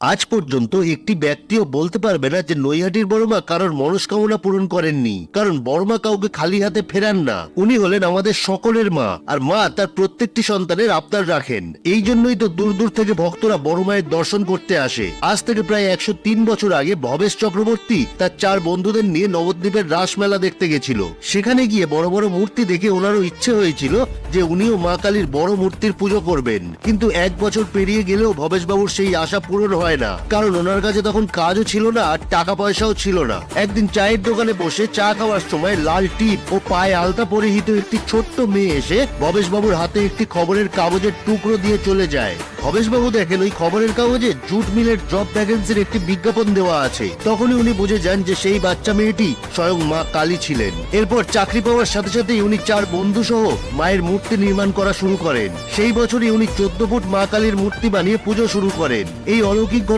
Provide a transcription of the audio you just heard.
আজ পর্যন্ত একটি ব্যক্তিও বলতে পারবে না যে নৈহাটির বড়মা কারোর মনস্কামনা পূরণ করেননি, কারণ বড়মা কাউকে খালি হাতে ফেরান না। উনি হলেন আমাদের সকলের মা, আর মা তার প্রত্যেকটি সন্তানের আবদার রাখেন। এই জন্যই তো দূর দূর থেকে ভক্তরা বড় মায়ের দর্শন করতে আসে। আজ থেকে প্রায় একশো তিন বছর আগে ভবেশ চক্রবর্তী তার চার বন্ধুদের নিয়ে নবদ্বীপের রাসমেলা দেখতে গেছিল। সেখানে গিয়ে বড় বড় মূর্তি দেখে ওনারও ইচ্ছে হয়েছিল যে উনিও মা কালীর বড় মূর্তির পুজো করবেন। কিন্তু এক বছর পেরিয়ে গেলেও ভবেশবাবুর সেই আশা পূরণ হয় না। কারণ ওনার কাছে তখন কাজও ছিল না আর টাকা পয়সাও ছিল না। একদিন চায়ের দোকানে বসে চা খাওয়ার সময় লাল টিপ ও পায়ে আলতা পরিহিত একটি ছোট্ট মেয়ে এসে ভবেশবাবুর হাতে একটি খবরের কাগজের টুকরো দিয়ে চলে যায়। ভবেশবাবু দেখেন ওই খবরের কাগজে জুট মিলের জব ভ্যাকেন্সির একটি বিজ্ঞাপন দেওয়া আছে। তখনই উনি বুঝে যান যে সেই বাচ্চা মেয়েটি স্বয়ং মা কালী ছিলেন। এরপর চাকরি পাওয়ার সাথে সাথেই উনি চার বন্ধু সহ মায়ের মূর্তি নির্মাণ করা শুরু করেন। সেই বছরই উনি চোদ্দ ফুট মা কালীর মূর্তি বানিয়ে পুজো শুরু করেন। এই অলৌকিক